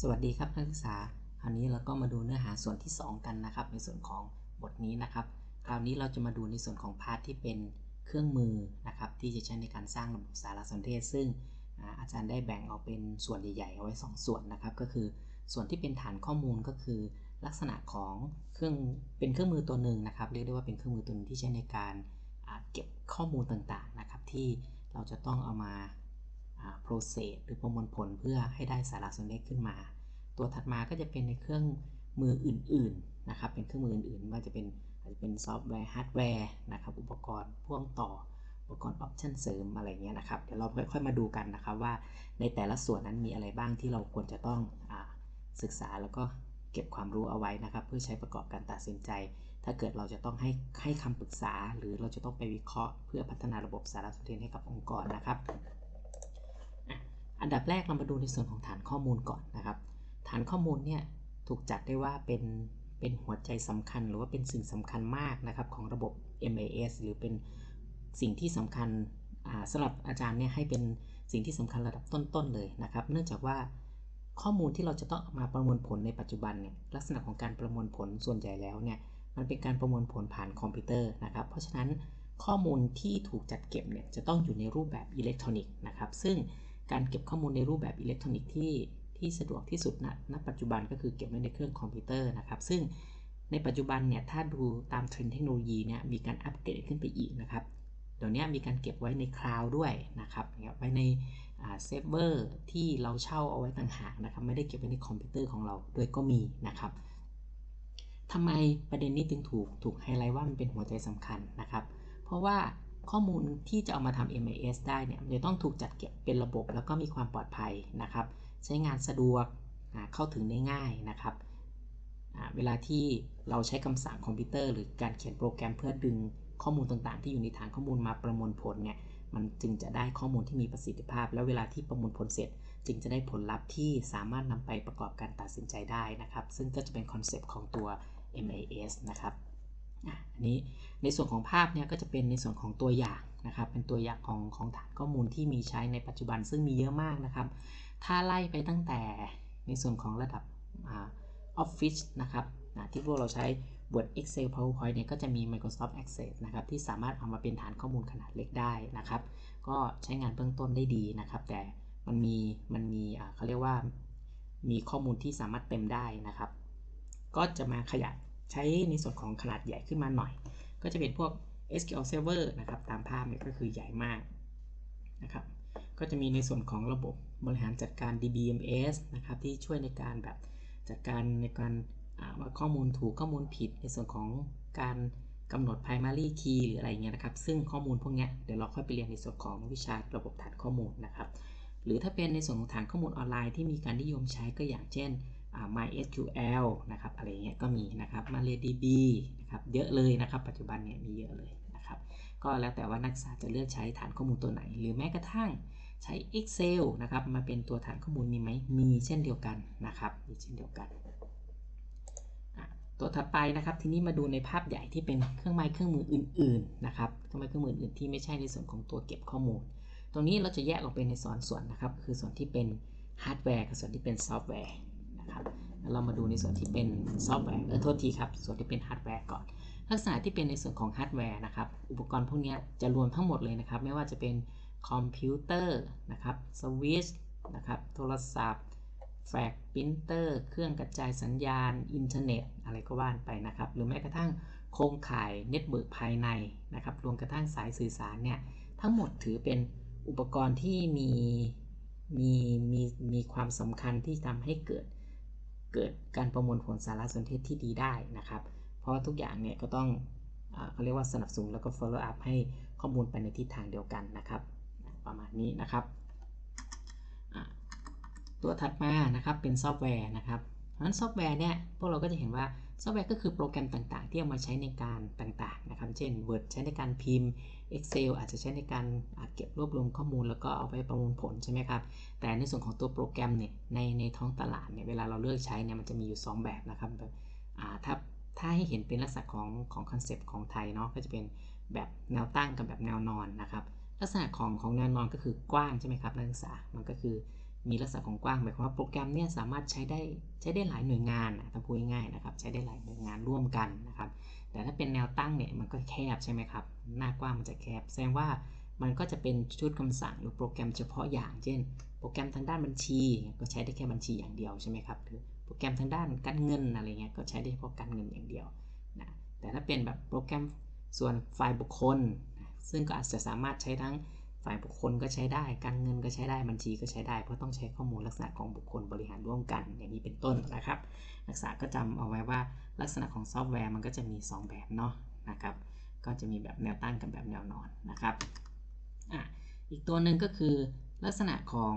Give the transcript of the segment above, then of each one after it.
สวัสดีครับนักศึกษา คราวนี้เราก็มาดูเนื้อหาส่วนที่ 2 กันนะครับ ในส่วนของบทนี้นะครับ คราวนี้เราจะมาดูในส่วนของพาร์ทที่เป็นเครื่องมือนะครับ ที่จะใช้ในการสร้างระบบสารสนเทศ ซึ่งอาจารย์ได้แบ่งออกเป็นส่วนใหญ่ๆเอาไว้ 2 ส่วนนะครับ ก็คือส่วนที่เป็นฐานข้อมูลก็คือ ลักษณะของเครื่องเป็นเครื่องมือตัวหนึ่งนะครับ เรียกได้ว่าเป็นเครื่องมือตัวนึงที่ใช้ในการเก็บข้อมูลต่างๆนะครับ ที่เราจะต้องเอามา process หรือประมวลผลเพื่อให้ได้สารสนเทศขึ้นมา ตัวถัดมาก็จะเป็นในเครื่องมืออื่นๆนะครับ เป็นเครื่องมืออื่นๆว่าจะเป็นอาจจะเป็นซอฟต์แวร์ฮาร์ดแวร์นะครับอุปกรณ์พ่วงต่ออุปกรณ์ออปชันเสริมอะไรเงี้ยนะครับเดี๋ยวเราค่อยๆมาดูกันนะครับว่าในแต่ละส่วนนั้นมีอะไรบ้างที่เราควรจะต้องอศึกษาแล้วก็เก็บความรู้เอาไว้นะครับ เพื่อใช้ประกอบการตัดสินใจ ถ้าเกิดเราจะต้องให้ให้คำปรึกษา หรือเราจะต้องไปวิเคราะห์ เพื่อพัฒนาระบบสารสนเทศให้กับองค์กรนะครับ อันดับแรกเรามาดูในส่วนของฐานข้อมูลก่อนนะครับ ฐานข้อมูลเนี่ยถูกจัดได้ว่าเป็นเป็นหัวใจสำคัญ หรือว่าเป็นสิ่งสำคัญมากนะครับของระบบ MAS หรือเป็นสิ่งที่สำคัญสำหรับอาจารย์เนี่ยให้เป็นสิ่งที่สำคัญระดับต้นๆเลยนะครับ เนื่องจากว่าข้อมูลที่เราจะต้องมาประมวลผลในปัจจุบันเนี่ยลักษณะของการประมวลผลส่วนใหญ่แล้วเนี่ยมันเป็นการประมวลผลผ่านคอมพิวเตอร์นะครับ เพราะฉะนั้นข้อมูลที่ถูกจัดเก็บเนี่ยจะต้องอยู่ในรูปแบบอิเล็กทรอนิกส์นะครับซึ่ง การเก็บข้อมูลในรูปแบบอิเล็กทรอนิกส์ที่ที่สะดวกที่สุดณณปัจจุบันก็คือเก็บไว้ในเครื่องคอมพิวเตอร์นะครับ ซึ่งในปัจจุบันเนี่ยถ้าดูตามเทรนด์เทคโนโลยีเนี่ยมีการอัปเกรดขึ้นไปอีกนะครับเดี๋ยวนี้มีการเก็บไว้ในคลาวด์ด้วยนะครับไว้ในเซิร์ฟเวอร์ที่เราเช่าเอาไว้ต่างหากนะครับไม่ได้เก็บไว้ในคอมพิวเตอร์ของเราด้วยก็มีนะครับทำไมประเด็นนี้ถึงถูกถูกไฮไลท์ว่ามันเป็นหัวใจสำคัญนะครับ เพราะว่า ข้อมูลที่จะเอามาทำ MIS ได้เนี่ยจะต้องถูกจัดเก็บเป็นระบบแล้วก็มีความปลอดภัยนะครับ ใช้งานสะดวกเข้าถึงได้ง่ายนะครับเวลาที่เราใช้คำสั่งคอมพิวเตอร์ หรือการเขียนโปรแกรมเพื่อดึงข้อมูลต่างๆ ที่อยู่ในฐานข้อมูลมาประมวลผลเนี่ยมันจึงจะได้ข้อมูลที่มีประสิทธิภาพ แล้วเวลาที่ประมวลผลเสร็จ จึงจะได้ผลลัพธ์ที่สามารถนำไปประกอบการตัดสินใจได้นะครับ ซึ่งก็จะเป็นคอนเซปต์ของตัว MAS นะครับ อันนี้ในส่วนของภาพเนี่ยก็จะเป็นในส่วนของตัวอย่างนะครับ เป็นตัวอย่างของของฐานข้อมูลที่มีใช้ในปัจจุบันซึ่งมีเยอะมากนะครับ ถ้าไล่ไปตั้งแต่ในส่วนของระดับออฟฟิศนะครับที่พวกเราใช้ Word Excel PowerPoint เนี่ยก็จะมี Microsoft Access นะครับที่สามารถเอามาเป็นฐานข้อมูลขนาดเล็กได้นะครับ ก็ใช้งานเบื้องต้นได้ดีนะครับ แต่มันมีมันมีเขาเรียกว่ามีข้อมูลที่สามารถเต็มได้นะครับ ก็จะมาขยาย ใช้ในส่วนของขนาดใหญ่ขึ้นมาหน่อย ก็จะเป็นพวก SQL Server นะครับ ตามภาพเนี่ยก็คือใหญ่มากนะครับ ก็จะมีในส่วนของระบบบริหารจัดการ DBMS นะครับ ที่ช่วยในการแบบจัดการในการว่าข้อมูลถูกข้อมูลผิดในส่วนของการกำหนด primary key หรืออะไรเงี้ยนะครับ ซึ่งข้อมูลพวกนี้เดี๋ยวเราค่อยไปเรียนในส่วนของวิชาระบบฐานข้อมูลนะครับ หรือถ้าเป็นในส่วนของฐานข้อมูลออนไลน์ที่มีการนิยมใช้ก็อย่างเช่น MySQL นะครับอะไรเงี้ยก็มีนะครับ MariaDB นะครับเยอะเลยนะครับ ปัจจุบันเนี่ยมีเยอะเลยนะครับ ก็แล้วแต่ว่านักศึกษาจะเลือกใช้ฐานข้อมูลตัวไหน หรือแม้กระทั่งใช้ Excel นะครับมาเป็นตัวฐานข้อมูลมีไหมมีเช่นเดียวกันนะครับมีเช่นเดียวกัน ตัวถัดไปนะครับทีนี้มาดูในภาพใหญ่ที่เป็นเครื่องไม้เครื่องมืออื่นๆนะครับเครื่องไม้เครื่องมืออื่นที่ไม่ใช่ในส่วนของตัวเก็บข้อมูล ตรงนี้เราจะแยกออกเป็นในส่วนส่วนนะครับคือส่วนที่เป็นฮาร์ดแวร์กับส่วนที่เป็นซอฟต์แวร์ นะครับเรามาดูในส่วนที่เป็นซอฟต์แวร์เออโทษทีครับ ส่วนที่เป็นฮาร์ดแวร์ก่อน ลักษณะที่เป็นในส่วนของฮาร์ดแวร์นะครับ อุปกรณ์พวกนี้จะรวมทั้งหมดเลยนะครับ ไม่ว่าจะเป็นคอมพิวเตอร์นะครับสวิตช์นะครับ โทรศัพท์ แฟกปรินเตอร์ เครื่องกระจายสัญญาณ อินเทอร์เน็ต อะไรก็ว่านไปนะครับ หรือแม้กระทั่งโครงข่ายเน็ตเวิร์กภายในนะครับ รวมกระทั่งสายสื่อสารเนี่ย ทั้งหมดถือเป็นอุปกรณ์ที่มีมีมีมีความสำคัญที่ทำให้เกิด เกิดการประมวลผลสารสนเทศที่ดีได้นะครับ เพราะทุกอย่างเนี่ยก็ต้องเขาเรียกว่าสนับสนุนแล้วก็ follow up ให้ข้อมูลไปในทิศทางเดียวกันนะครับ ประมาณนี้นะครับตัวถัดมานะครับเป็นซอฟต์แวร์นะครับเพราะฉะนั้นซอฟต์แวร์เนี่ยพวกเราก็จะเห็นว่า ซอฟต์แวร์ก็คือโปรแกรมต่างๆ ที่เอามาใช้ในการต่างๆนะครับ เช่น Word ใช้ในการพิมพ์ Excel อาจจะใช้ในการเก็บรวบรวมข้อมูลแล้วก็เอาไปประมวลผลใช่ไหมครับ แต่ในส่วนของตัวโปรแกรมเนี่ยในในท้องตลาดเนี่ยเวลาเราเลือกใช้เนี่ยมันจะมีอยู่ 2 แบบนะครับแบบถ้าถ้าให้เห็นเป็นลักษณะของของคอนเซปต์ของไทยเนาะก็จะเป็นแบบแนวตั้งกับแบบแนวนอนนะครับ ลักษณะของของแนวนอนก็คือกว้างใช่ไหมครับนักศึกษามันก็คือ มีลักษณะของกว้างหมายความว่าโปรแกรมเนี่ยสามารถใช้ได้ใช้ได้หลายหน่วยงานถ้าพูดง่ายๆนะครับใช้ได้หลายหน่วยงานร่วมกันนะครับ แต่ถ้าเป็นแนวตั้งเนี่ยมันก็แคบใช่ไหมครับหน้ากว้างมันจะแคบแสดงว่ามันก็จะเป็นชุดคำสั่งหรือโปรแกรมเฉพาะอย่าง เช่น โปรแกรมทางด้านบัญชี ก็ใช้ได้แค่บัญชีอย่างเดียวใช่ไหมครับหรือโปรแกรมทางด้านการเงินอะไรเงี้ยก็ใช้ได้เฉพาะการเงินอย่างเดียวนะแต่ถ้าเป็นแบบโปรแกรมส่วนฝ่ายบุคคล ซึ่งก็อาจจะสามารถใช้ทั้ง ฝ่ายบุคคลก็ใช้ได้ การเงินก็ใช้ได้ บัญชีก็ใช้ได้ เพราะต้องใช้ข้อมูลลักษณะของบุคคลบริหารร่วมกัน อย่างนี้เป็นต้นนะครับ นักศึกษาก็จำเอาไว้ว่าลักษณะของซอฟต์แวร์มันก็จะมี 2 แบบเนาะนะครับ ก็จะมีแบบแนวตั้งกับแบบแนวนอนนะครับอะอีกตัวหนึ่งก็คือลักษณะของ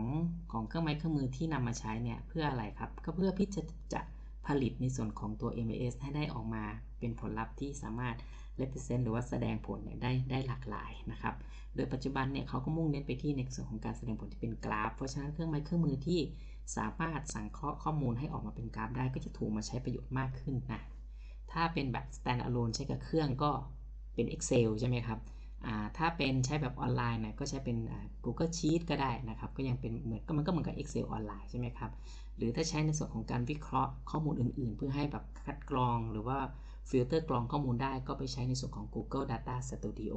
ของเครื่องไม้เครื่องมือที่นำมาใช้เนี่ยเพื่ออะไรครับ ก็เพื่อพิจจะผลิตในส่วนของตัว MAS ให้ได้ออกมาเป็นผลลัพธ์ที่สามารถ represent หรือว่าแสดงผลเนี่ยได้ได้หลากหลายนะครับ โดยปัจจุบันเนี่ยเขาก็มุ่งเน้นไปที่ในส่วนของการแสดงผลที่เป็นกราฟ เพราะฉะนั้นเครื่องไม้เครื่องมือที่สามารถสังเคราะห์ข้อมูลให้ออกมาเป็นกราฟได้ก็จะถูกมาใช้ประโยชน์มากขึ้นนะ ถ้าเป็นแบบ standalone ใช้กับเครื่องก็เป็น Excel ใช่ไหมครับถ้าเป็นใช้แบบออนไลน์เนี่ยก็ใช้เป็น Google Sheet ก็ได้นะครับ ก็ยังเป็นเหมือนก็มันก็เหมือนกับ Excel ออนไลน์ใช่ไหมครับ หรือถ้าใช้ในส่วนของการวิเคราะห์ข้อมูลอื่น ๆ เพื่อให้แบบคัดกรองหรือว่า ฟิลเตอร์กรองข้อมูลได้ก็ไปใช้ในส่วนของ Google Data Studio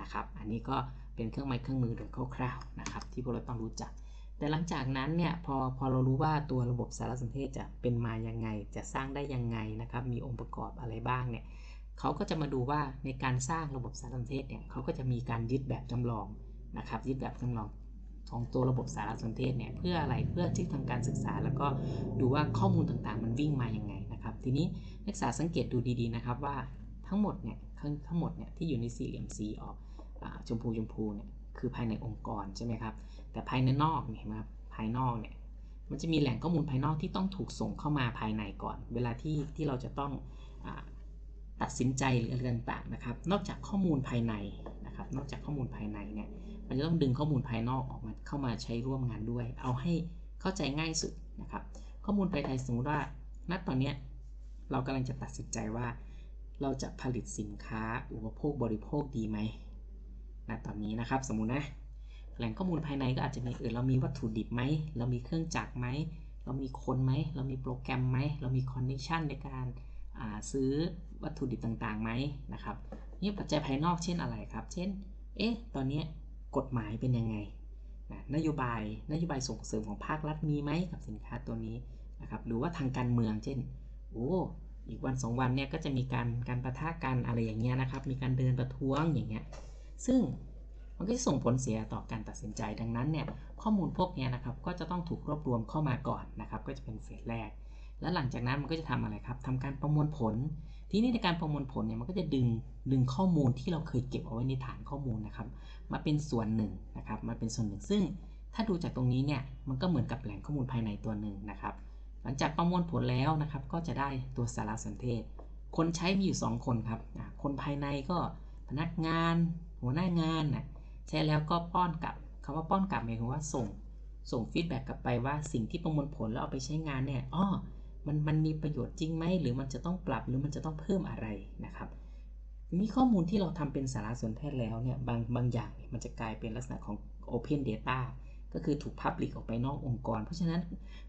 นะครับ อันนี้ก็เป็นเครื่องไม้เครื่องมือโดยคร่าวๆนะครับ ที่พวกเราต้องรู้จัก แต่หลังจากนั้นเนี่ยพอพอเรารู้ว่าตัวระบบสารสนเทศจะเป็นมายังไง จะสร้างได้ยังไงนะครับ มีองค์ประกอบอะไรบ้างเนี่ยเขาก็จะมาดูว่าในการสร้างระบบสารสนเทศเนี่ยเขาก็จะมีการยึดแบบจำลองนะครับ ยึดแบบจำลองของตัวระบบสารสนเทศเนี่ยเพื่ออะไรเพื่อที่ทำการศึกษา แล้วก็ดูว่าข้อมูลต่างๆ มันวิ่งมาอย่างไง ทีนี้นักศึกษาสังเกตดูดีๆนะครับว่าทั้งหมดเนี่ยทั้งหมดเนี่ยที่อยู่ในสี่เหลี่ยมสีออกชมพูชมพูเนี่ยคือภายในองค์กรใช่ไหมครับ แต่ภายในนอกเนี่ยมาภายนอกเนี่ยมันจะมีแหล่งข้อมูลภายนอกที่ต้องถูกส่งเข้ามาภายในก่อน เวลาที่ที่เราจะต้องอตัดสินใจหรืออะไรต่างๆนะครับ นอกจากข้อมูลภายในนะครับ นอกจากข้อมูลภายในเนี่ยมันจะต้องดึงข้อมูลภายนอกออกมาเข้ามาใช้ร่วมงานด้วย เอาให้เข้าใจง่ายสุดนะครับ ข้อมูลภายในสมมติว่าณตอนนี้ เรากำลังจะตัดสินใจว่า เราจะผลิตสินค้าอุปโภคบริโภคดีไหมณตอนนี้นะครับสมมุตินะ แหล่งข้อมูลภายในก็อาจจะมีเออเรามีวัตถุดิบไหม เรามีเครื่องจักรไหม เรามีคนไหม เรามีโปรแกรมไหม เรามีคอนเนคชันในการซื้อวัตถุดิบต่างๆไหมนะครับนี่ปัจจัยภายนอกเช่นอะไรครับ เช่น เอ๊ะ ตอนนี้กฎหมายเป็นยังไงนะนโยบาย นโยบายส่งเสริมของภาครัฐมีไหมกับสินค้าตัวนี้นะครับ หรือว่าทางการเมือง เช่น โอ้อีกวันสองวันเนี่ยก็จะมีการการประทะกันอะไรอย่างเงี้ยนะครับ มีการเดินประท้วงอย่างเงี้ย ซึ่งมันก็จะส่งผลเสียต่อการตัดสินใจดังนั้นเนี่ยข้อมูลพวกนี้นะครับก็จะต้องถูกรวบรวมเข้ามาก่อนนะครับก็จะเป็นเฟสแรก แล้วหลังจากนั้นมันก็จะทำอะไรครับทำการประมวลผล ทีนี้ในการประมวลผลเนี่ยมันก็จะดึงดึงข้อมูลที่เราเคยเก็บเอาไว้ในฐานข้อมูลนะครับ มาเป็นส่วนหนึ่งนะครับมาเป็นส่วนหนึ่งซึ่ง ถ้าดูจากตรงนี้เนี่ยมันก็เหมือนกับแหล่งข้อมูลภายในตัวหนึ่งนะครับ หลังจากประมวลผลแล้วนะครับ ก็จะได้ตัวสารสนเทศ คนใช้มีอยู่ 2 คนครับ คนภายในก็พนักงาน หัวหน้างานนะใช้แล้วก็ป้อนกลับคำว่าป้อนกลับหมายถึงว่าส่งส่งฟีดแบ็กกลับไปว่าสิ่งที่ประมวลผลแล้วเอาไปใช้งานเนี่ยอ้อมันมันมีประโยชน์จริงไหมหรือมันจะต้องปรับหรือมันจะต้องเพิ่มอะไรนะครับมีข้อมูลที่เราทำเป็นสารสนเทศแล้วเนี่ยบางบางอย่างมันจะกลายเป็นลักษณะของ Open Data ก็คือถูกพับลิกออกไปนอกองค์กร เพราะฉะนั้น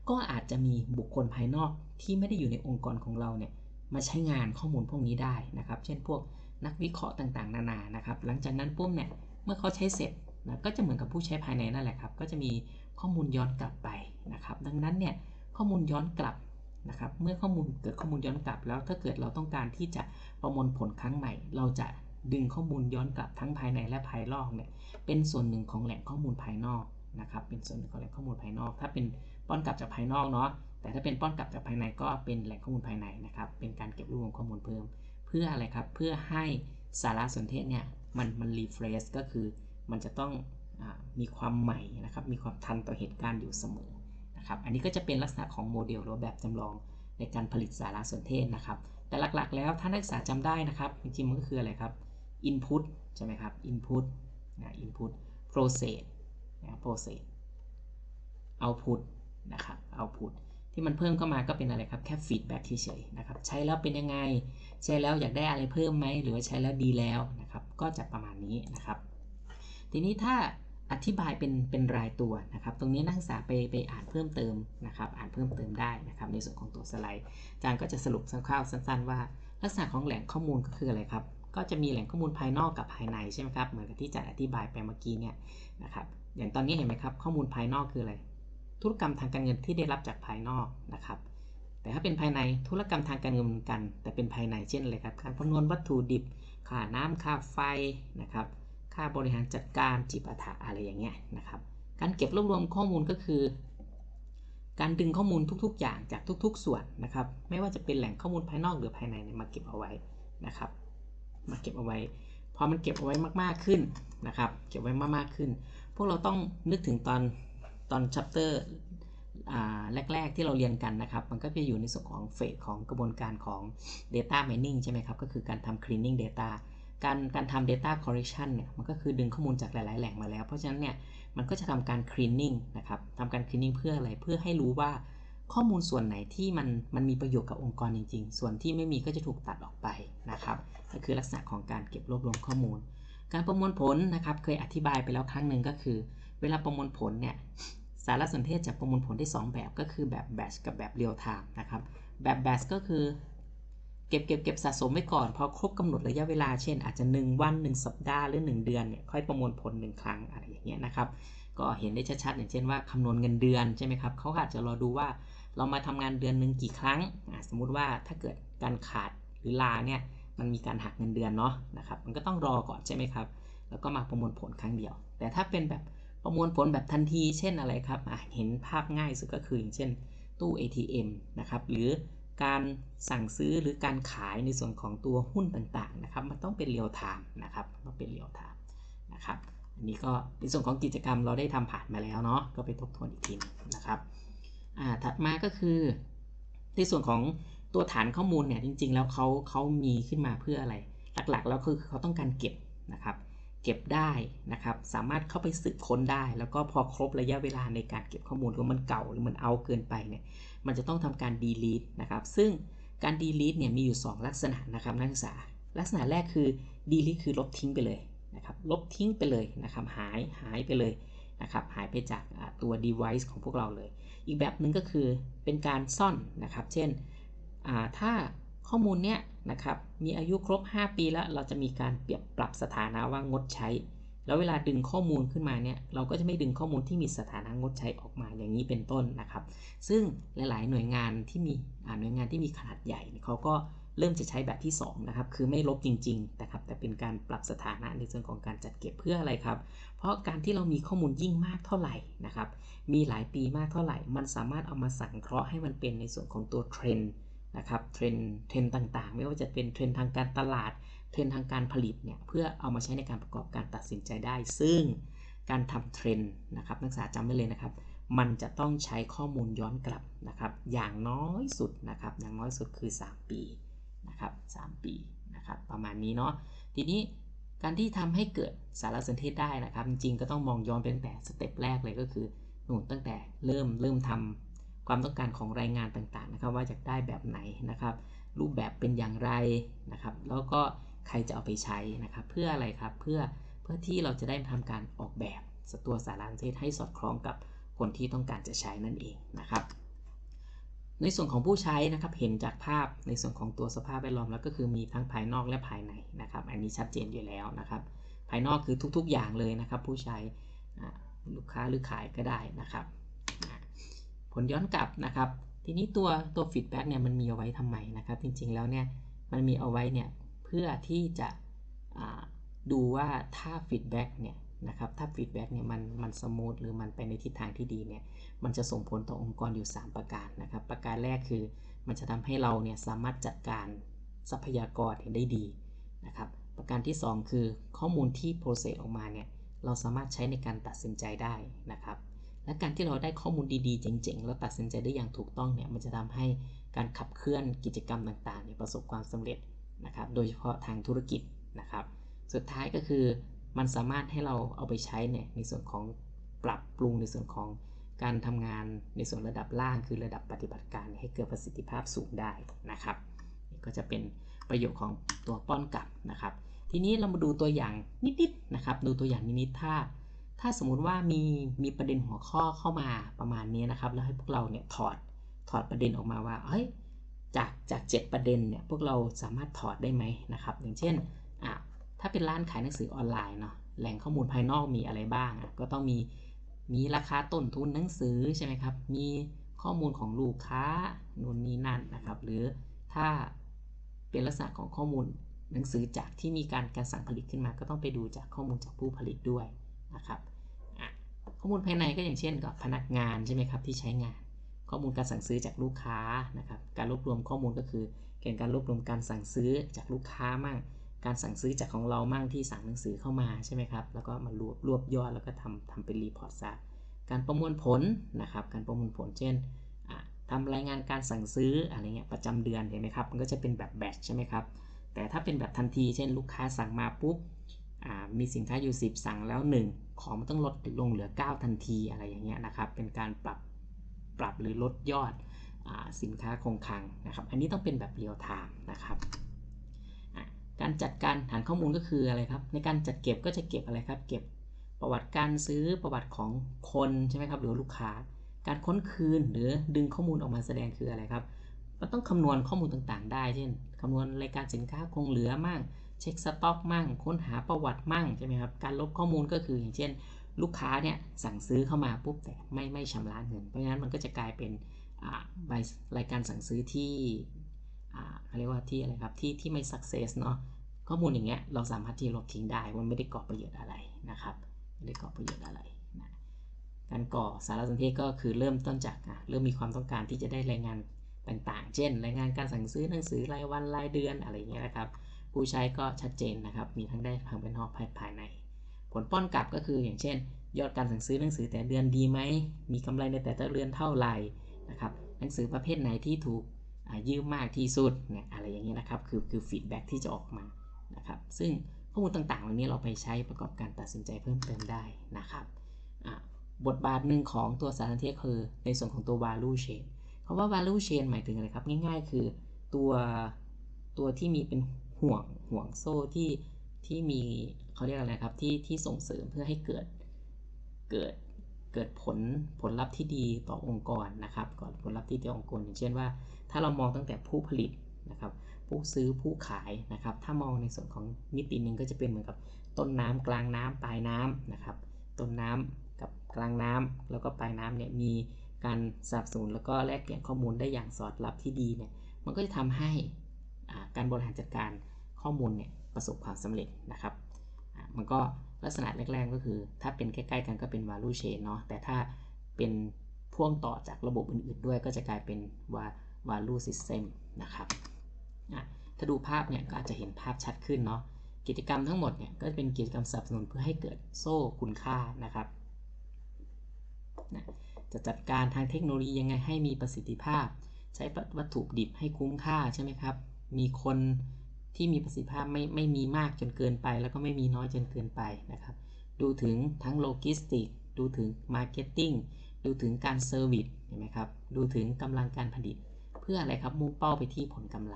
ก็อาจจะมีบุคคลภายนอกที่ไม่ได้อยู่ในองค์กรของเราเนี่ยมาใช้งานข้อมูลพวกนี้ได้นะครับ เช่นพวกนักวิเคราะห์ต่างๆ นานานะครับ หลังจากนั้นปุ๊บเนี่ยเมื่อเขาใช้เสร็จนะก็จะเหมือนกับผู้ใช้ภายในนั่นแหละครับ ก็จะมีข้อมูลย้อนกลับไปนะครับ ดังนั้นเนี่ยข้อมูลย้อนกลับนะครับ เมื่อข้อมูลเกิดข้อมูลย้อนกลับ แล้วถ้าเกิดเราต้องการที่จะประมวลผลครั้งใหม่ เราจะดึงข้อมูลย้อนกลับทั้งภายในและภายนอกเนี่ยเป็นส่วนหนึ่งของแหล่งข้อมูลภายนอก นะครับ เป็นส่วนของแหล่งข้อมูลภายนอก ถ้าเป็นป้อนกลับจากภายนอกเนาะ แต่ถ้าเป็นป้อนกลับจากภายในก็เป็นแหล่งข้อมูลภายในนะครับ เป็นการเก็บรวบรวมข้อมูลเพิ่ม เพื่ออะไรครับ เพื่อให้สารสนเทศเนี่ยมันมันรีเฟรชก็คือมันจะต้องอมีความใหม่นะครับ มีความทันต่อเหตุการณ์อยู่เสมอนะครับ อันนี้ก็จะเป็นลักษณะของโมเดลหรือแบบจำลองในการผลิตสารสนเทศนะครับ แต่หลักๆ แล้วถ้านักศึกษาจำได้นะครับจริงๆมันก็คืออะไรครับ input ใช่ไหมครับ input นะ input process นะ process output นะครับ output ที่มันเพิ่มเข้ามาก็เป็นอะไรครับ แค่ฟีดแบ็กเฉยๆนะครับ ใช้แล้วเป็นยังไง ใช้แล้วอยากได้อะไรเพิ่มไหม หรือว่าใช้แล้วดีแล้วนะครับ ก็จะประมาณนี้นะครับ ทีนี้ถ้าอธิบายเป็นเป็นรายตัวนะครับ ตรงนี้นักศึกษาไปไปอ่านเพิ่มเติมนะครับ อ่านเพิ่มเติมได้นะครับ ในส่วนของตัวสไลด์อาจารย์ก็จะสรุปคร่าวๆสั้น ๆ ว่า ลักษณะของแหล่งข้อมูลก็คืออะไรครับ ก็จะมีแหล่งข้อมูลภายนอกกับภายในใช่ไหมครับ เหมือนกับที่อาจารย์อธิบายไปเมื่อกี้เนี่ย นะครับ อย่างตอนนี้เห็นไหมครับ ข้อมูลภายนอกคืออะไร ธุรกรรมทางการเงินที่ได้รับจากภายนอกนะครับ แต่ถ้าเป็นภายในธุรกรรมทางการเงินเหมือนกัน แต่เป็นภายในเช่นอะไรครับ การคำนวณวัตถุดิบ ค่าน้ำค่าไฟนะครับ ค่าบริหารจัดการจิปาถะอะไรอย่างเงี้ยนะครับ การเก็บรวบรวมข้อมูลก็คือ การดึงข้อมูลทุก ๆ อย่างจากทุก ๆ ส่วนนะครับ ไม่ว่าจะเป็นแหล่งข้อมูลภายนอกหรือภายในเนี่ยมาเก็บเอาไว้นะครับ มาเก็บเอาไว้ พอมันเก็บเอาไว้มากๆขึ้นนะครับ เก็บไว้มากๆขึ้น พวกเราต้องนึกถึงตอนตอนชัปเตอร์แรก ๆ ที่เราเรียนกันนะครับ มันก็จะอยู่ในส่วนของเฟสของกระบวนการของ Data Mining ใช่ไหมครับ ก็คือการทำ Cleaning Data การการทำ data correction เนี่ยมันก็คือดึงข้อมูลจากหลาย ๆ แหล่งมาแล้ว เพราะฉะนั้นเนี่ยมันก็จะทำการ cleaning นะครับทำการ cleaning เพื่ออะไรเพื่อให้รู้ว่า ข้อมูลส่วนไหนที่มันมันมีประโยชน์กับองค์กรจริง ๆ ส่วนที่ไม่มีก็จะถูกตัดออกไปนะครับก็คือลักษณะของการเก็บรวบรวมข้อมูล การประมวลผลนะครับเคยอธิบายไปแล้วครั้งหนึ่งก็คือ เวลาประมวลผลเนี่ยสารสนเทศจะประมวลผลได้ 2 แบบก็คือแบบ batch กับแบบ real time นะครับแบบ batch ก็คือเก็บเก็บเก็บสะสมไว้ก่อนพอครบกำหนดระยะเวลาเช่น อาจจะ 1 วัน 1 สัปดาห์หรือ 1 เดือนเนี่ยค่อยประมวลผล 1 ครั้งอะไรอย่างเงี้ยนะครับก็เห็นได้ชัดๆอย่างเช่นว่าคำนวณเงินเดือนใช่ไหมครับเขาอาจจะรอดูว่า เรามาทำงานเดือนหนึ่งกี่ครั้ง สมมุติว่าถ้าเกิดการขาดหรือลาเนี่ยมันมีการหักเงินเดือนเนาะนะครับ มันก็ต้องรอก่อนใช่ไหมครับ แล้วก็มาประมวลผลครั้งเดียว แต่ถ้าเป็นแบบประมวลผลแบบทันที เช่นอะไรครับเห็นภาพง่ายสุดก็คืออย่างเช่นตู้ ATM นะครับหรือการสั่งซื้อหรือการขายในส่วนของตัวหุ้นต่างๆนะครับ มันต้องเป็นเรียลไทม์นะครับต้องเป็นเรียลไทม์นะครับอันนี้ก็ในส่วนของกิจกรรมเราได้ทำผ่านมาแล้วเนาะก็ไปทบทวนอีกทีนะครับ ถัดมาก็คือ ในส่วนของตัวฐานข้อมูลเนี่ยจริง ๆ แล้วเขาเขามีขึ้นมาเพื่ออะไร หลักๆ แล้วคือเขาต้องการเก็บนะครับ เก็บได้นะครับ สามารถเข้าไปสืบค้นได้ แล้วก็พอครบระยะเวลาในการเก็บข้อมูลหรือมันเก่าหรือมันเอาเกินไปเนี่ยมันจะต้องทำการ delete นะครับ ซึ่งการ delete เนี่ยมีอยู่ 2 ลักษณะนะครับนักศึกษา ลักษณะแรกคือ delete คือลบทิ้งไปเลยนะครับลบทิ้งไปเลยนะครับหายหายไปเลยนะครับหายไปจากตัว device ของพวกเราเลย อีกแบบหนึ่งก็คือเป็นการซ่อนนะครับ เช่นถ้าข้อมูลเนี้ยนะครับมีอายุครบ 5 ปีแล้วเราจะมีการเปรียบปรับสถานะว่างดใช้ แล้วเวลาดึงข้อมูลขึ้นมาเนี่ยเราก็จะไม่ดึงข้อมูลที่มีสถานะงดใช้ออกมาอย่างนี้เป็นต้นนะครับ ซึ่งหลาย ๆ หน่วยงานที่มีหน่วยงานที่มีขนาดใหญ่เขาก็ เริ่มจะใช้แบบที่2นะครับคือไม่ลบจริงๆนะครับแต่เป็นการปรับสถานะในส่วนของการจัดเก็บเพื่ออะไรครับ เพราะการที่เรามีข้อมูลยิ่งมากเท่าไหร่นะครับมีหลายปีมากเท่าไหร่ มันสามารถเอามาสังเคราะห์ให้มันเป็นในส่วนของตัวเทรนด์นะครับเทรนเทรนต่างๆ ไม่ว่าจะเป็นเทรนทางการตลาด เทรนทางการผลิตเนี่ยเพื่อเอามาใช้ในการประกอบการตัดสินใจได้ ซึ่งการทำเทรนนะครับนักศึกษาจำไว้เลยนะครับ มันจะต้องใช้ข้อมูลย้อนกลับนะครับ อย่างน้อยสุดนะครับ อย่างน้อยสุดคือ 3 ปี นะครับ3ปีนะครับประมาณนี้เนาะทีนี้การที่ทำให้เกิดสารสนเทศได้นะครับ จริงๆก็ต้องมองย้อนไปตั้งแต่สเต็ปแรกเลยก็คือหนูตั้งแต่เริ่มเริ่มทำความต้องการของรายงานต่างๆนะครับ ว่าจะได้แบบไหนนะครับ รูปแบบเป็นอย่างไรนะครับ แล้วก็ใครจะเอาไปใช้นะครับ เพื่ออะไรครับเพื่อเพื่อที่เราจะได้ทำการออกแบบตัวสารสนเทศให้สอดคล้องกับคนที่ต้องการจะใช้นั่นเองนะครับ ในส่วนของผู้ใช้นะครับเห็นจากภาพในส่วนของตัวสภาพแวดล้อมแล้วก็คือมีทั้งภายนอกและภายในนะครับ อันนี้ชัดเจนอยู่แล้วนะครับ ภายนอกคือทุกๆอย่างเลยนะครับ ผู้ใช้ลูกค้าหรือขายก็ได้นะครับ ผลย้อนกลับนะครับ ทีนี้ตัวตัวฟีดแบ็กเนี่ยมันมีเอาไว้ทำไมนะครับ จริงๆแล้วเนี่ยมันมีเอาไว้เนี่ยเพื่อที่จะดูว่าถ้าฟีดแบ็กเนี่ย นะครับ ถ้าฟีดแบ็กเนี่ยมันมันสมูทหรือมันไปในทิศทางที่ดีเนี่ยมันจะส่งผลต่อองค์กรอยู่ 3 ประการนะครับ ประการแรกคือมันจะทำให้เราเนี่ยสามารถจัดการทรัพยากรได้ดีนะครับ ประการที่ 2 คือข้อมูลที่โปรเซสออกมาเนี่ยเราสามารถใช้ในการตัดสินใจได้นะครับ และการที่เราได้ข้อมูลดีๆ เจ๋งๆ แล้วตัดสินใจได้อย่างถูกต้องเนี่ยมันจะทำให้การขับเคลื่อนกิจกรรมต่างๆเนี่ยประสบความสำเร็จนะครับ โดยเฉพาะทางธุรกิจนะครับ สุดท้ายก็คือ มันสามารถให้เราเอาไปใช้เนี่ยในส่วนของปรับปรุงในส่วนของการทำงานในส่วนระดับล่างคือระดับปฏิบัติการให้เกิดประสิทธิภาพสูงได้นะครับนี่ก็จะเป็นประโยชน์ของตัวป้อนกลับนะครับ ทีนี้เรามาดูตัวอย่างนิดๆนะครับ ดูตัวอย่างนิดๆถ้า ถ้าสมมุติว่ามีมีประเด็นหัวข้อเข้ามาประมาณนี้นะครับ แล้วให้พวกเราเนี่ยถอดถอดประเด็นออกมาว่าเฮ้ยจากจากเประเด็นเนี่ยพวกเราสามารถถอดได้ไหมนะครับ อย่างเช่น ถ้าเป็นร้านขายหนังสือออนไลน์เนาะแหล่งข้อมูลภายนอกมีอะไรบ้างก็ต้องมีมีราคาต้นทุนหนังสือใช่ไหมครับ มีข้อมูลของลูกค้านู่นนี่นั่นนะครับ หรือถ้าเป็นลักษณะของข้อมูลหนังสือจากที่มีการการสั่งผลิตขึ้นมา ก็ต้องไปดูจากข้อมูลจากผู้ผลิตด้วยนะครับข้อมูลภายในก็อย่างเช่นกับพนักงานใช่ไหมครับที่ใช้งาน ข้อมูลการสั่งซื้อจากลูกค้านะครับ การรวบรวมข้อมูลก็คือเกี่ยวกับการรวบรวมการสั่งซื้อจากลูกค้ามั่ง การสั่งซื้อจากของเรามั่งที่สั่งหนังสือเข้ามาใช่ไหมครับ แล้วก็มารวบรวบยอดแล้วก็ทำทำเป็นรีพอร์ตซะการประมวลผลนะครับ การประมวลผลเช่นทำรายงานการสั่งซื้ออะไรเงี้ยประจำเดือนเห็นไหมครับ มันก็จะเป็นแบบแบทใช่ไหมครับ แต่ถ้าเป็นแบบทันที เช่นลูกค้าสั่งมาปุ๊บมีสินค้าอยู่ 10 สั่งแล้ว 1 ของมันต้องลดลงเหลือ 9 ทันทีอะไรอย่างเงี้ยนะครับ เป็นการปรับปรับหรือลดยอดอสินค้าคงคลังนะครับ อันนี้ต้องเป็นแบบเรียลไทม์นะครับ การจัดการฐานข้อมูลก็คืออะไรครับ ในการจัดเก็บก็จะเก็บอะไรครับ เก็บประวัติการซื้อประวัติของคนใช่ไหมครับ หรือลูกค้า การค้นคืนหรือดึงข้อมูลออกมาแสดงคืออะไรครับมันต้องคำนวณข้อมูลต่างๆ ได้เช่นคำนวณรายการสินค้าคงเหลือมั่ง เช็คสต็อกมั่ง ค้นหาประวัติมั่งใช่ไหมครับการลบข้อมูลก็คืออย่างเช่น ลูกค้าเนี่ยสั่งซื้อเข้ามาปุ๊บแต่ไม่ไม่ชำระเงินเพราะฉะนั้นมันก็จะกลายเป็นใบรายการสั่งซื้อที่ เขาเรียกว่าที่อะไรครับที่ที่ไม่ success เนาะข้อมูลอย่างเงี้ยเราสามารถที่ลบทิ้งได้มันไม่ได้ก่อประโยชน์อะไรนะครับไม่ได้ก่อประโยชน์อะไรการก่อสารสนเทศก็คือเริ่มต้นจากเริ่มมีความต้องการที่จะได้รายงานต่างๆ เช่น รายงานการสั่งซื้อหนังสือรายวันรายเดือนอะไรเงี้ยนะครับ ผู้ใช้ก็ชัดเจนนะครับ มีทั้งได้ภายนอกภายใน ผลป้อนกลับก็คืออย่างเช่น ยอดการสั่งซื้อหนังสือแต่เดือนดีไหม มีกำไรในแต่ละเดือนเท่าไหร่นะครับ หนังสือประเภทไหนที่ถูก ยืมมากที่สุดเนี่ยอะไรอย่างนี้ยนะครับ คือคือฟีดแบ็ที่จะออกมานะครับ ซึ่งข้อมูลต่างๆ เหล่านี้เราไปใช้ประกอบการตัดสินใจเพิ่มเติมได้นะครับ บทบาทหนึ่งของตัวสารสนเทศคือในส่วนของตัว value chain คำว่า value chain หมายถึงอะไรครับ ง่ายๆ คือตัวตัวที่มีเป็นห่วงห่วงโซ่ที่ที่มีเขาเรียกอะไรครับที่ที่ส่งเสริมเพื่อให้เกิดเกิดเกิดผลผลลัพธ์ที่ดีต่อองค์กรนะครับก่อนผลลัพธ์ที่ดีต่อองค์กรอย่างเช่นว่า ถ้าเรามองตั้งแต่ผู้ผลิตนะครับผู้ซื้อผู้ขายนะครับ ถ้ามองในส่วนของมิติหนึ่งก็จะเป็นเหมือนกับต้นน้ำกลางน้ำปลายน้ำนะครับ ต้นน้ำกับกลางน้ำแล้วก็ปลายน้ำเนี่ยมีการสนับสนุนแล้วก็แลกเปลี่ยนข้อมูลได้อย่างสอดรับที่ดีเนี่ยมันก็จะทำให้การบริหารจัดการข้อมูลเนี่ยประสบความสำเร็จนะครับมันก็ลักษณะแรกๆก็คือ ถ้าเป็นใกล้ๆกันก็เป็น value chain เนาะแต่ถ้าเป็นพ่วงต่อจากระบบอื่นๆด้วยก็จะกลายเป็นว่า value system นะครับถ้าดูภาพเนี่ยก็อาจจะเห็นภาพชัดขึ้นเนาะกิจกรรมทั้งหมดเนี่ยก็เป็นกิจกรรมสนับสนุนเพื่อให้เกิดโซ่คุณค่านะครับนะจะจัดการทางเทคโนโลยียังไงให้มีประสิทธิภาพ ใช้วัตถุดิบให้คุ้มค่าใช่ไหมครับ มีคนที่มีประสิทธิภาพไม่ไม่มีมากจนเกินไป แล้วก็ไม่มีน้อยจนเกินไปนะครับ ดูถึงทั้งโลจิสติก ดูถึงมาร์เก็ตติ้ง ดูถึงการเซอร์วิสเห็นไหมครับ ดูถึงกำลังการผลิต เพื่ออะไรครับมุ่งเป้าไปที่ผลกำไร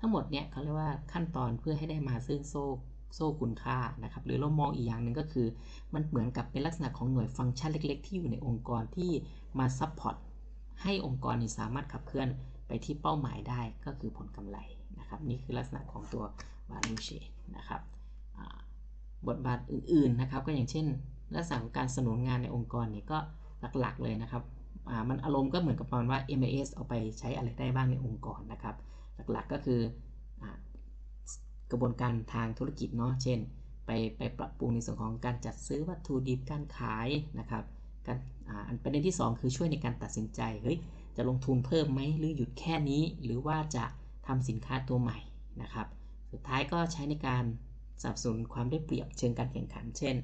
ทั้งหมดเนี่ยเขาเรียกว่าขั้นตอนเพื่อให้ได้มาซึ่งโซ่โซ่คุณค่านะครับหรือเรามองอีกอย่างหนึ่งก็คือ มันเหมือนกับเป็นลักษณะของหน่วยฟังก์ชันเล็ก ๆ ที่อยู่ในองค์กรที่มาซัพพอร์ตให้องค์กรนี้สามารถขับเคลื่อนไปที่เป้าหมายได้ก็คือผลกำไรนะครับนี่คือลักษณะของตัว value chain นะครับบทบาทอื่นๆนะครับก็อย่างเช่น ลักษณะของการสนุนงานในองค์กรเนี่ยก็หลักๆเลยนะครับ มันอารมณ์ก็เหมือนกับประมาณว่า MAS เอาไปใช้อะไรได้บ้างในองค์กรนะครับ หลักๆก็คือกระบวนการทางธุรกิจเนาะเช่น ไปไปปรับปรุงในส่วนของการจัดซื้อวัตถุดิบการขายนะครับการอันประเด็นที่ 2 คือช่วยในการตัดสินใจเฮ้ยจะลงทุนเพิ่มไหมหรือหยุดแค่นี้ หรือว่าจะทำสินค้าตัวใหม่นะครับ สุดท้ายก็ใช้ในการสนับสนุนความได้เปรียบเชิงการแข่งขัน เช่น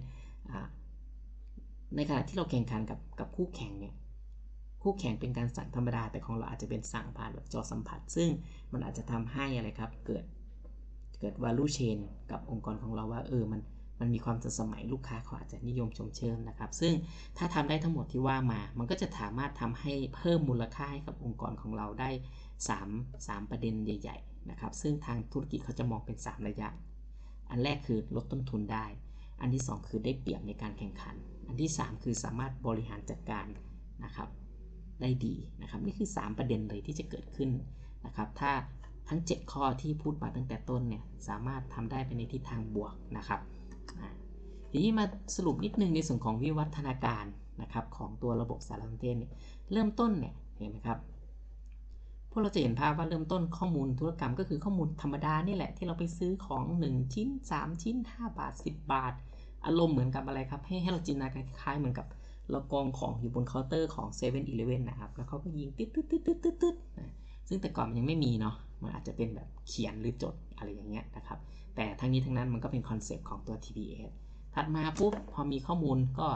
ในขณะที่เราแข่งขันกับกับคู่แข่งเนี่ย คู่แข่งเป็นการสั่งธรรมดา แต่ของเราอาจจะเป็นสั่งผ่านแบบจอสัมผัส ซึ่งมันอาจจะทำให้อะไรครับ เกิดเกิด value chain กับองค์กรของเราว่าเออมันมันมีความทันสมัยลูกค้าเขาอาจจะนิยมชมเชมนะครับ ซึ่งถ้าทำได้ทั้งหมดที่ว่ามา มันก็จะสามารถทำให้เพิ่มมูลค่าให้กับองค์กรของเราได้ 3 3 ประเด็นใหญ่ ๆ นะครับ ซึ่งทางธุรกิจเขาจะมองเป็น 3 ระยะ อันแรกคือลดต้นทุนได้ อันที่ 2 คือได้เปรียบในการแข่งขัน อันที่ 3 คือสามารถบริหารจัดการนะครับ ได้ดีนะครับนี่คือ 3 ประเด็นเลยที่จะเกิดขึ้นนะครับถ้าทั้ง 7 ข้อที่พูดมาตั้งแต่ต้นเนี่ยสามารถทำได้ไปในทิศทางบวกนะครับทีนี้มาสรุปนิดนึงในส่วนของวิวัฒนาการนะครับของตัวระบบสารสนเทศเนี่ยเริ่มต้นเนี่ยเห็นไหมครับพวกเราจะเห็นภาพว่าเริ่มต้นข้อมูลธุรกรรมก็คือข้อมูลธรรมดานี่แหละที่เราไปซื้อของ 1 ชิ้น 3 ชิ้น 5 บาท 10 บาท อารมณ์เหมือนกับอะไรครับ ให้ให้เราจินตนาการคล้ายเหมือนกับ เรากองของอยู่บนเคาน์เตอร์ของ7 e เ e ่ e อนะครับ แล้วเขาก็ยิงตึ๊ดตึ๊ดตึ๊ดตึ๊ดตึ๊ดตึ๊ดซึ่งแต่ก่อนมันยังไม่มีเนาะ มันอาจจะเป็นแบบเขียนหรือจดอะไรอย่างเงี้ยนะครับ แต่ทั้งนี้ทั้งนั้นมันก็เป็นคอนเซปต์ของตัว TPS ถัดมาปุ๊บพอมีข้อมูลก็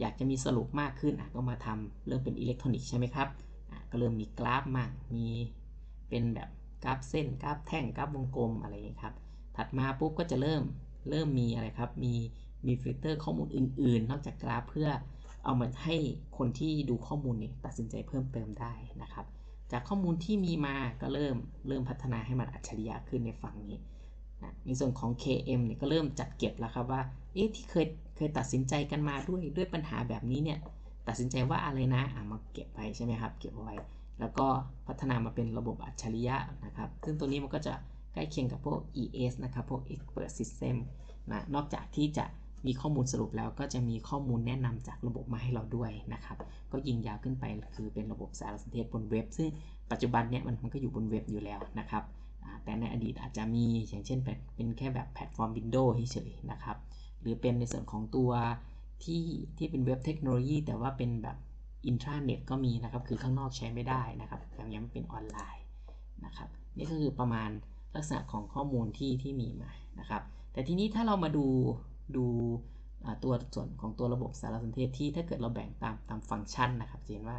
อยากจะมีสรุปมากขึ้นอะก็มาทำเริ่มเป็นอิเล็กทรอนิกส์ใช่ไหมครับอะก็เริ่มมีกราฟมากมีเป็นแบบกราฟเส้นกราฟแท่งกราฟวงกลมอะไรอย่างนี้ครับ ถัดมาปุ๊บก็จะเริ่มเริ่มมีอะไรครับ มีมีฟิลเตอร์ข้อมูลอื่น ๆ นอกจากกราฟเพื่อ เอามาให้คนที่ดูข้อมูลเนี่ยตัดสินใจเพิ่มเติมได้นะครับ จากข้อมูลที่มีมาก็เริ่มเริ่มพัฒนาให้มันอัจฉริยะขึ้นในฝั่งนี้นะในส่วนของ KM เนี่ยก็เริ่มจัดเก็บแล้วครับว่าเอ๊ะที่เคยเคยตัดสินใจกันมาด้วยด้วยปัญหาแบบนี้เนี่ยตัดสินใจว่าอะไรนะอ่ามาเก็บไว้ใช่ไหมครับ เก็บไว้ แล้วก็พัฒนามาเป็นระบบอัจฉริยะนะครับ ซึ่งตัวนี้มันก็จะใกล้เคียงกับพวก ES นะครับ พวก Expert System นะ นอกจากที่จะ มีข้อมูลสรุปแล้วก็จะมีข้อมูลแนะนำจากระบบมาให้เราด้วยนะครับ ก็ยิงยาวขึ้นไปคือเป็นระบบสารสนเทศบนเว็บ ซึ่งปัจจุบันเนี่ยมันมันก็อยู่บนเว็บอยู่แล้วนะครับ แต่ในอดีตอาจจะมีอย่างเช่นเป็นแค่แบบแพลตฟอร์ม Windows เฉยๆนะครับ หรือเป็นในส่วนของตัวที่ที่เป็นเว็บเทคโนโลยี แต่ว่าเป็นแบบอินทราเน็ตก็มีนะครับ คือข้างนอกใช้ไม่ได้นะครับอย่ยังเป็นออนไลน์นะครับ นี่ก็คือประมาณลักษณะของข้อมูลที่ที่มีมานะครับ แต่ทีนี้ถ้าเรามาดู ดูตัวส่วนของตัวระบบสารสนเทศที่ถ้าเกิดเราแบ่งตามตามฟังก์ชันนะครับจะเห็นว่า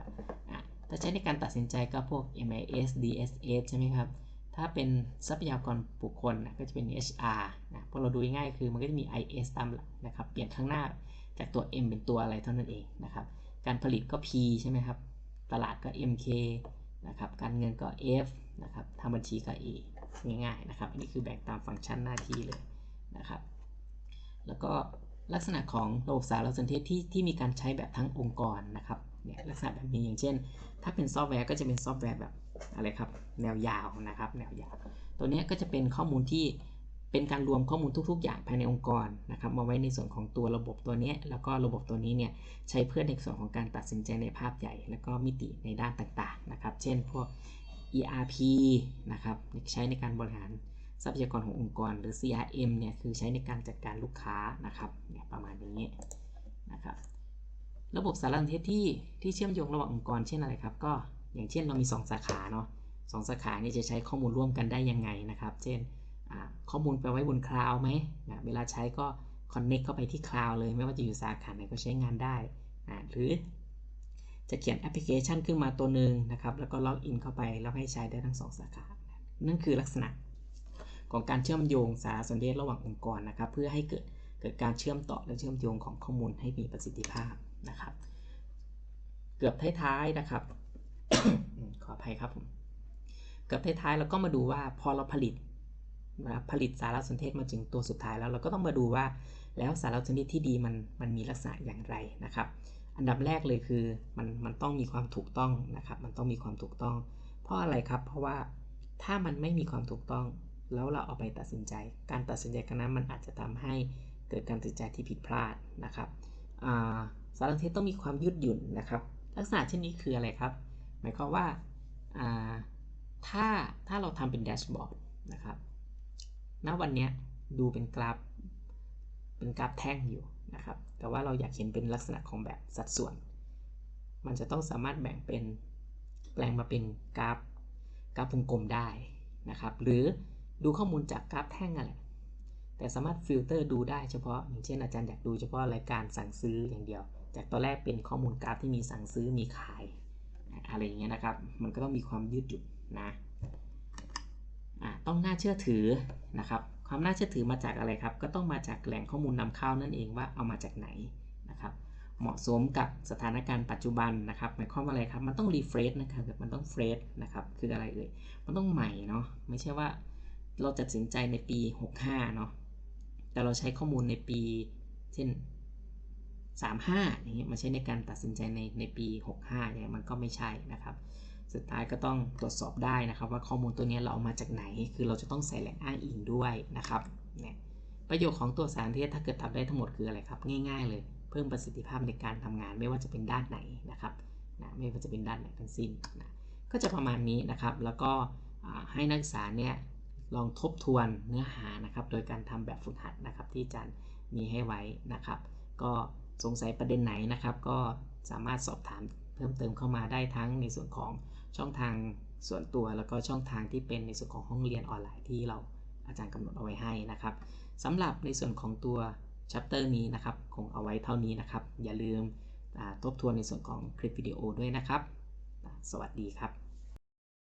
ถ้าใช้ในการตัดสินใจก็พวก MIS DSS ใช่ไหมครับ ถ้าเป็นทรัพยากรบุคคลนะก็จะเป็น HR นะพอเราดูง่ายคือมันก็จะมี IS ตามหลังนะครับ เปลี่ยนข้างหน้าจากตัว M เป็นตัวอะไรเท่านั้นเองนะครับ การผลิตก็ P ใช่ไหมครับ ตลาดก็ MK นะครับ การเงินก็ F นะครับทำบัญชีก็ A ง่ายๆนะครับ อันนี้คือแบ่งตามฟังก์ชันหน้าที่เลยนะครับ แล้วก็ลักษณะของระบบสารสนเทศที่ที่มีการใช้แบบทั้งองค์กรนะครับเนี่ยลักษณะแบบนี้อย่างเช่น ถ้าเป็นซอฟต์แวร์ก็จะเป็นซอฟต์แวร์แบบอะไรครับแนวยาวนะครับแนวยาว ตัวนี้ก็จะเป็นข้อมูลที่เป็นการรวมข้อมูลทุก ๆ อย่างภายในองค์กรนะครับมาไว้ในส่วนของตัวระบบตัวนี้ แล้วก็ระบบตัวนี้เนี่ยใช้เพื่อในส่วนของการตัดสินใจในภาพใหญ่ แล้วก็มิติในด้านต่างๆนะครับ เช่นพวก ERP นะครับใช้ในการบริหาร ทรัพยากรขององค์กรหรือ CRM เนี่ยคือใช้ในการจัดการลูกค้านะครับเนี่ยประมาณนี้นะครับระบบสารสนเทศที่ที่เชื่อมโยงระหว่างองค์กรเช่นอะไรครับ ก็อย่างเช่นเรามี 2 สาขาเนาะสสาขานี่จะใช้ข้อมูลร่วมกันได้ยังไงนะครับ เช่นข้อมูลไปไว้บนคลาวด์ไหมนะเวลาใช้ก็คอนเน็กเข้าไปที่คลาวด์เลย ไม่ว่าจะอยู่สาขาไหนก็ใช้งานได้นะหรือจะเขียนแอปพลิเคชันขึ้นมาตัวหนึ่งนะครับ แล้วก็ล็อกอินเข้าไปแล้วให้ใช้ได้ทั้ง 2 สาขา นั่นคือลักษณะ ของการเชื่อมโยงสารสนเทศระหว่างองค์กรนะครับ เพื่อให้เกิดเกิดการเชื่อมต่อและเชื่อมโยงของข้อมูลให้มีประสิทธิภาพนะครับ เกือบท้ายๆนะครับ ขออภัยครับผมเกือบท้ายๆเราก็มาดูว่าพอเราผลิตนะผลิตสารสนเทศมาถึงตัวสุดท้ายแล้วเราก็ต้องมาดูว่า แล้วสารสนเทศที่ดีมันมันมีลักษณะอย่างไรนะครับ อันดับแรกเลยคือมันมันต้องมีความถูกต้องนะครับ มันต้องมีความถูกต้อง เพราะอะไรครับ เพราะว่าถ้ามันไม่มีความถูกต้อง แล้วเราเอาไปตัดสินใจ การตัดสินใจกันนั้นมันอาจจะทำให้เกิดการตัดสินใจที่ผิดพลาดนะครับสารสนเทศต้องมีความยืดหยุ่นนะครับ ลักษณะเช่นนี้คืออะไรครับ หมายความว่าถ้าถ้าเราทำเป็นแดชบอร์ดนะครับณวันนี้ดูเป็นกราฟเป็นกราฟแท่งอยู่นะครับ แต่ว่าเราอยากเห็นเป็นลักษณะของแบบสัดส่วน มันจะต้องสามารถแบ่งเป็นแปลงมาเป็นกราฟกราฟวงกลมได้นะครับ หรือ ดูข้อมูลจากกราฟแท่งอะไรแต่สามารถฟิลเตอร์ดูได้เฉพาะ อย่างเช่นอาจารย์อยากดูเฉพาะรายการสั่งซื้ออย่างเดียว จากตอนแรกเป็นข้อมูลกราฟที่มีสั่งซื้อมีขาย อะไรอย่างเงี้ยนะครับ มันก็ต้องมีความยืดหยุ่นนะต้องน่าเชื่อถือนะครับ ความน่าเชื่อถือมาจากอะไรครับ ก็ต้องมาจากแหล่งข้อมูลนำเข้านั่นเองว่าเอามาจากไหนนะครับ เหมาะสมกับสถานการณ์ปัจจุบันนะครับหมายความว่าอะไรครับ มันต้องรีเฟรชนะครับมันต้องเฟรชนะครับ คืออะไรเอ่ย มันต้องใหม่เนาะ ไม่ใช่ว่า เราตัดสินใจในปี 65 เนาะ แต่เราใช้ข้อมูลในปี เช่น 35อย่างเงี้ยมาใช้ในการตัดสินใจในในปี 65เนี่ยมันก็ไม่ใช่นะครับ สุดท้ายก็ต้องตรวจสอบได้นะครับว่าข้อมูลตัวนี้เราเอามาจากไหน คือเราจะต้องใส่แหล่งอ้างอิงด้วยนะครับ เนี่ยประโยชน์ของตัวสารเทศถ้าเกิดทำได้ทั้งหมดคืออะไรครับ ง่าย ๆ เลย เพิ่มประสิทธิภาพในการทำงานไม่ว่าจะเป็นด้านไหนนะครับนะไม่ว่าจะเป็นด้านไหนทั้งสิ้นนะก็จะประมาณนี้นะครับ แล้วก็ให้นักศึกษาเนี่ย ลองทบทวนเนื้อหานะครับ โดยการทำแบบฝึกหัดนะครับ ที่อาจารย์มีให้ไว้นะครับ ก็สงสัยประเด็นไหนนะครับ ก็สามารถสอบถามเพิ่มเติมเข้ามาได้ทั้งในส่วนของช่องทางส่วนตัว แล้วก็ช่องทางที่เป็นในส่วนของห้องเรียนออนไลน์ที่เราอาจารย์กำหนดเอาไว้ให้นะครับสำหรับในส่วนของตัวชัปเตอร์นี้นะครับ คงเอาไว้เท่านี้นะครับ อย่าลืมทบทวนในส่วนของคลิปวิดีโอด้วยนะครับ สวัสดีครับ